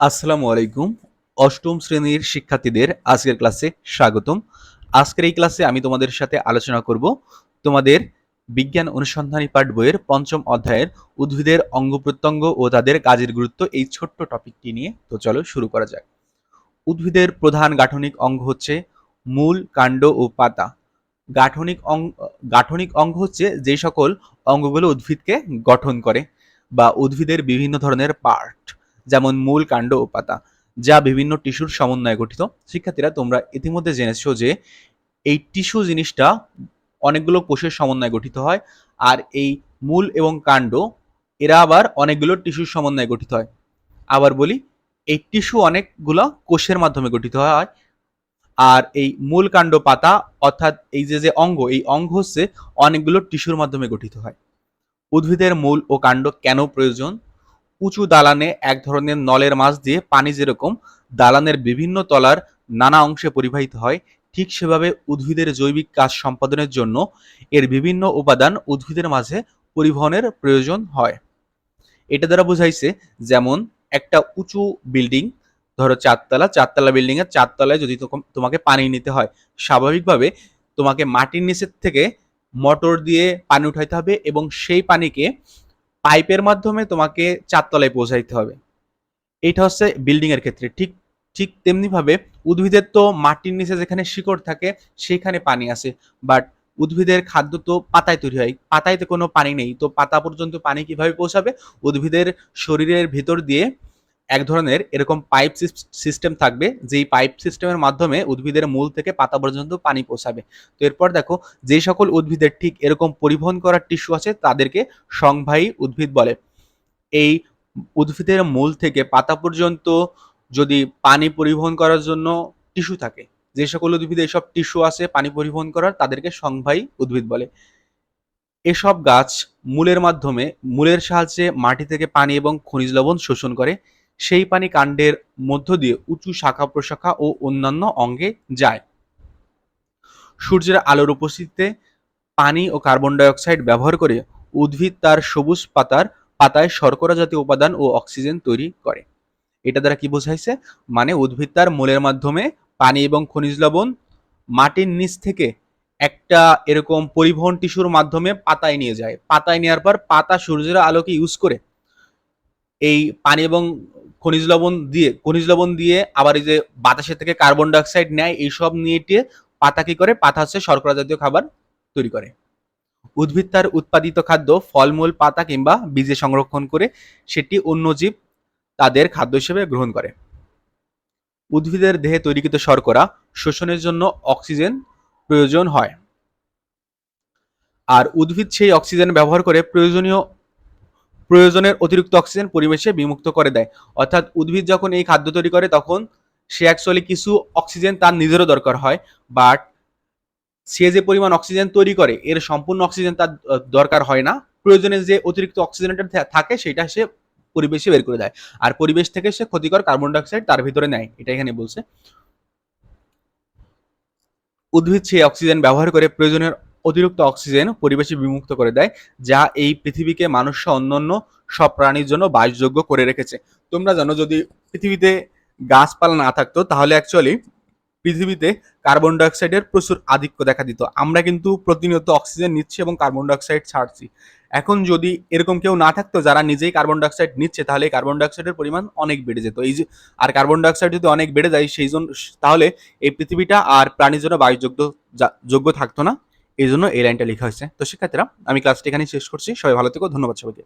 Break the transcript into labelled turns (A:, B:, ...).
A: আসসালামু আলাইকুম। অষ্টম শ্রেণির শিক্ষার্থীদের আজকের ক্লাসে স্বাগতম। আজকের এই ক্লাসে আমি তোমাদের সাথে আলোচনা করব তোমাদের বিজ্ঞান অনুসন্ধানী পাঠ বইয়ের পঞ্চম অধ্যায়ের উদ্ভিদের অঙ্গ প্রত্যঙ্গ ও তাদের কাজের গুরুত্ব এই ছোট্ট টপিকটি নিয়ে। তো চলো শুরু করা যাক। উদ্ভিদের প্রধান গাঠনিক অঙ্গ হচ্ছে মূল, কাণ্ড ও পাতা। গাঠনিক অঙ্গ গাঠনিক অঙ্গ হচ্ছে যে সকল অঙ্গগুলো উদ্ভিদকে গঠন করে বা উদ্ভিদের বিভিন্ন ধরনের পার্ট। যেমন মূল কাণ্ড ও পাতা, যা বিভিন্ন টিস্যুর সমন্বয়ে গঠিত। শিক্ষার্থীরা, তোমরা ইতিমধ্যে জেনেছো যে এই টিস্যু জিনিসটা অনেকগুলো কোষের সমন্বয়ে গঠিত হয়, আর এই মূল এবং কাণ্ড, এরা আবার অনেকগুলো টিস্যুর সমন্বয়ে গঠিত হয়। আবার বলি, এই টিস্যু অনেকগুলো কোষের মাধ্যমে গঠিত হয়, আর এই মূল কাণ্ড পাতা, অর্থাৎ এই যে যে অঙ্গ, এই অঙ্গ হচ্ছে অনেকগুলো টিস্যুর মাধ্যমে গঠিত হয়। উদ্ভিদের মূল ও কাণ্ড কেন প্রয়োজন? উঁচু দালানে এক ধরনের নলের মাছ দিয়ে পানি যেরকম দালানের বিভিন্ন তলার নানা অংশে পরিবাহিত হয়, ঠিক সেভাবে উদ্ভিদের জৈবিক কাজ সম্পাদনের জন্য এর বিভিন্ন উপাদান উদ্ভিদের মাঝে পরিবহনের প্রয়োজন হয়। এটা দ্বারা বোঝাইছে যেমন একটা উঁচু বিল্ডিং, ধরো চারতলা চারতলা বিল্ডিং এর চারতলায় যদি তোমাকে পানি নিতে হয়, স্বাভাবিকভাবে তোমাকে মাটির নিচের থেকে মোটর দিয়ে পানি উঠাইতে হবে এবং সেই পানিকে পাইপের মাধ্যমে তোমাকে চারতলায় পৌঁছাইতে হবে। এটা হচ্ছে বিল্ডিং এর ক্ষেত্রে। ঠিক ঠিক তেমনিভাবে উদ্ভিদের তো মাটির নিচে যেখানে শিকড় থাকে, সেখানে পানি আসে বাট উদ্ভিদের খাদ্য তো পাতায় তৈরি হয়। পাতায় তো কোনো পানি নেই। তো পাতা পর্যন্ত পানি কীভাবে পৌঁছাবে? উদ্ভিদের শরীরের ভিতর দিয়ে এক ধরনের এরকম পাইপ সিস্টেম থাকবে, যেই পাইপ সিস্টেমের মাধ্যমে উদ্ভিদের মূল থেকে পাতা পর্যন্ত পানি পৌঁছাবে। তো এরপর দেখো, যে সকল উদ্ভিদের ঠিক এরকম পরিবহন করার টিস্যু আছে, তাদেরকে সংবাহী উদ্ভিদ বলে। এই উদ্ভিদের মূল থেকে পাতা পর্যন্ত যদি পানি পরিবহন করার জন্য টিস্যু থাকে, যে সকল উদ্ভিদে এসব টিস্যু আছে পানি পরিবহন করার, তাদেরকে সংবাহী উদ্ভিদ বলে। এসব গাছ মূলের মাধ্যমে, মূলের সাহায্যে মাটি থেকে পানি এবং খনিজ লবণ শোষণ করে। সেই পানি কাণ্ডের মধ্য দিয়ে উঁচু শাখা প্রশাখা ও অন্যান্য অঙ্গে যায়। সূর্যের আলোর উপস্থিতিতে পানি ও কার্বন ডাইঅক্সাইড ব্যবহার করে উদ্ভিদ তার সবুজ পাতার পাতায় শর্করা জাতীয় উপাদান ও অক্সিজেন তৈরি করে। এটা দ্বারা কি বোঝাইছে? মানে উদ্ভিদ তার মূলের মাধ্যমে পানি এবং খনিজ লবণ মাটির নিচ থেকে একটা এরকম পরিবহন টিস্যুর মাধ্যমে পাতায় নিয়ে যায়। পাতায় নেওয়ার পর পাতা সূর্যের আলোকে ইউজ করে এই পানি এবং খনিজ লবণ দিয়ে, খনিজ লবণ দিয়ে আবার এই যে বাতাসের থেকে কার্বন ডাইঅক্সাইড নেয়, এইসব নিয়ে পাতা কি করে? পাতা হচ্ছে শর্করা জাতীয় খাবার তৈরি করে। উদ্ভিদ তার উৎপাদিত খাদ্য, ফলমূল, পাতা কিংবা বীজে সংরক্ষণ করে সেটি অন্য জীব তাদের খাদ্য হিসেবে গ্রহণ করে। উদ্ভিদের দেহে তৈরিকৃত শর্করা শোষণের জন্য অক্সিজেন প্রয়োজন হয়। আর উদ্ভিদ সেই অক্সিজেন ব্যবহার করে প্রয়োজনীয় প্রয়োজনের অতিরিক্ত অক্সিজেন পরিবেশে বিমুক্ত করে দেয়। অর্থাৎ উদ্ভিদ যখন এই খাদ্য তৈরি করে, তখন সে অ্যাকচুয়ালি কিছু অক্সিজেন তার নিজেরও দরকার হয়। বাট সে যে পরিমাণ অক্সিজেন তৈরি করে, এর সম্পূর্ণ অক্সিজেন তার দরকার হয় না। প্রয়োজনে যে অতিরিক্ত অক্সিজেনটা থাকে, সেটা সে পরিবেশে বের করে দেয়। আর পরিবেশ থেকে সে ক্ষতিকর কার্বন ডাইঅক্সাইড তার ভিতরে নেয়, এটা এখানে বলছে। উদ্ভিদ সেই অক্সিজেন ব্যবহার করে প্রয়োজনের অতিরিক্ত অক্সিজেন পরিবেশে বিমুক্ত করে দেয়, যা এই পৃথিবীকে মানুষ অন্যান্য সব প্রাণীর জন্য বাসযোগ্য করে রেখেছে। তোমরা জানো, যদি পৃথিবীতে গাছপালা না থাকতো, তাহলে অ্যাকচুয়ালি পৃথিবীতে কার্বন ডাইঅক্সাইডের প্রচুর আধিক্য দেখা দিত। আমরা কিন্তু প্রতিনিয়ত অক্সিজেন নিচ্ছি এবং কার্বন ডাইঅক্সাইড ছাড়ছি। এখন যদি এরকম কেউ না থাকতো, যারা নিজেই কার্বন ডাইঅক্সাইড নিচ্ছে, তাহলে কার্বন ডাইঅক্সাইডের পরিমাণ অনেক বেড়ে যেত। এই যে, আর কার্বন ডাইঅক্সাইড যদি অনেক বেড়ে যায়, সেই জন্য তাহলে এই পৃথিবীটা আর প্রাণীর জন্য বায়ুযোগ্য যোগ্য থাকতো না। এই জন্য এই লাইনটা লেখা হয়েছে। তো শিক্ষার্থীরা আমি ক্লাসটি এখানে শেষ করছি। সবাই ভালো থেকো, ধন্যবাদ সবাইকে।